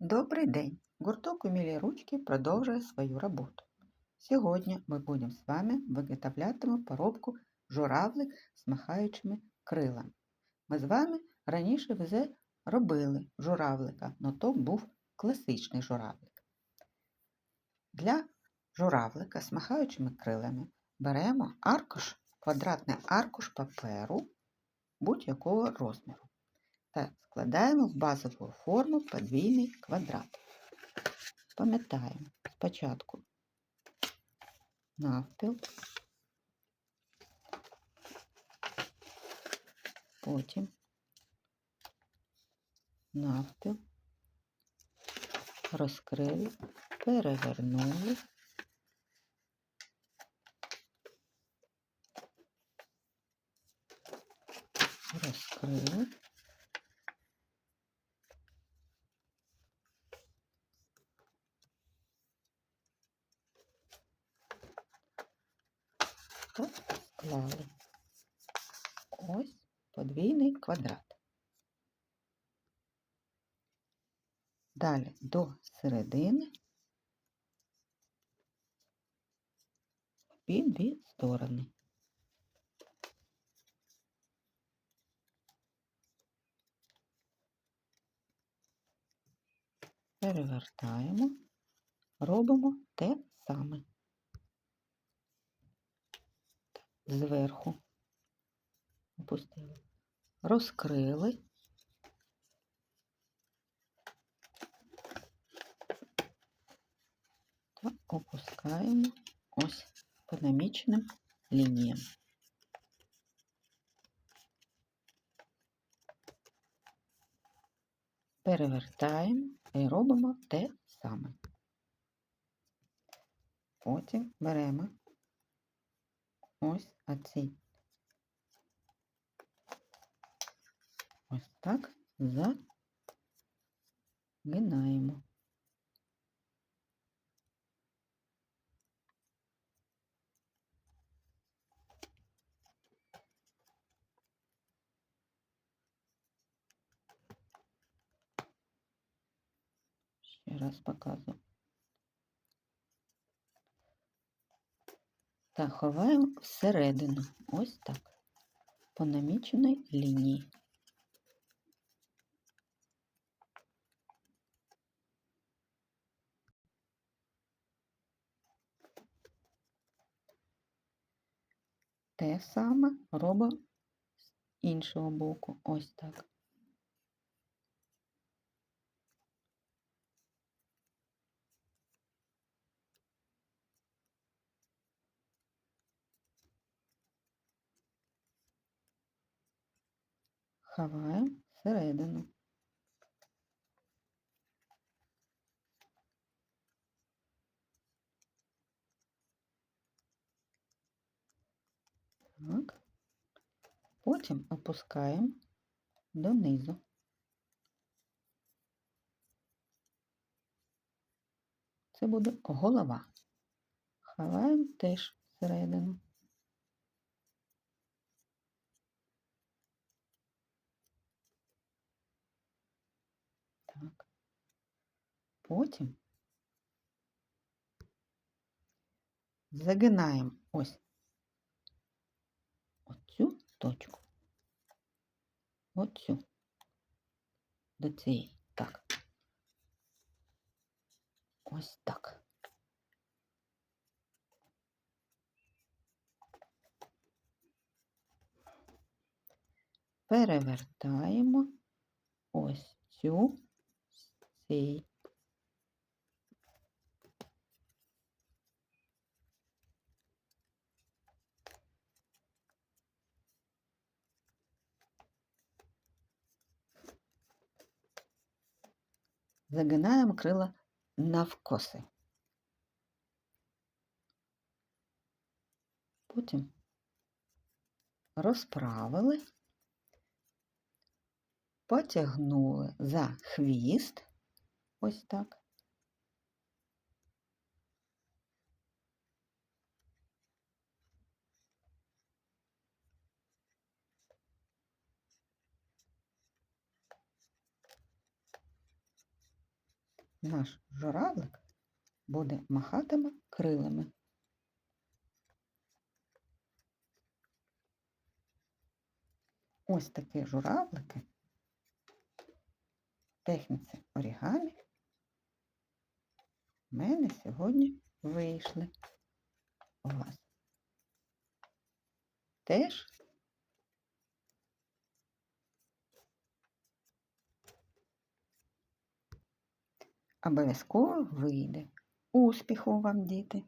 Добрий день! Гурток «Умілі ручки» продовжує свою роботу. Сьогодні ми будемо з вами виготовлятимемо поробку журавлик з махаючими крилами. Ми з вами раніше вже робили журавлика, але то був класичний журавлик. Для журавлика з махаючими крилами беремо аркуш, квадратний аркуш паперу будь-якого розміру та складаємо в базову форму подвійний квадрат. Пам'ятаємо спочатку навпіл, потім навпіл, розкрили, перевернули. Розкрили. Та склали. Ось подвійний квадрат. Далі до середини під дві сторони. Перевертаємо, робимо те саме. Зверху опустили, розкрили. Та опускаємо ось по наміченим лініям. Перевертаємо і робимо те саме. Потім беремо ось оці. Ось так загинаємо. Ще раз показую. Та ховаємо всередину, ось так, по наміченій лінії. Те саме робимо з іншого боку, ось так. Ховаємо всередину. Так. Потім опускаємо донизу. Це буде голова. Ховаємо теж всередину. Так. Потім загинаємо ось оцю точку. Оцю до цієї. Так. Ось так. Перевертаємо ось цю цей. Загинаємо крила навкоси. Потім розправили, потягнули за хвіст Ось так. Наш журавлик буде махатиме крилами. Ось такі журавлики в техніці орігамі в мене сьогодні вийшли у вас. Теж обов'язково вийде. Успіху вам, діти!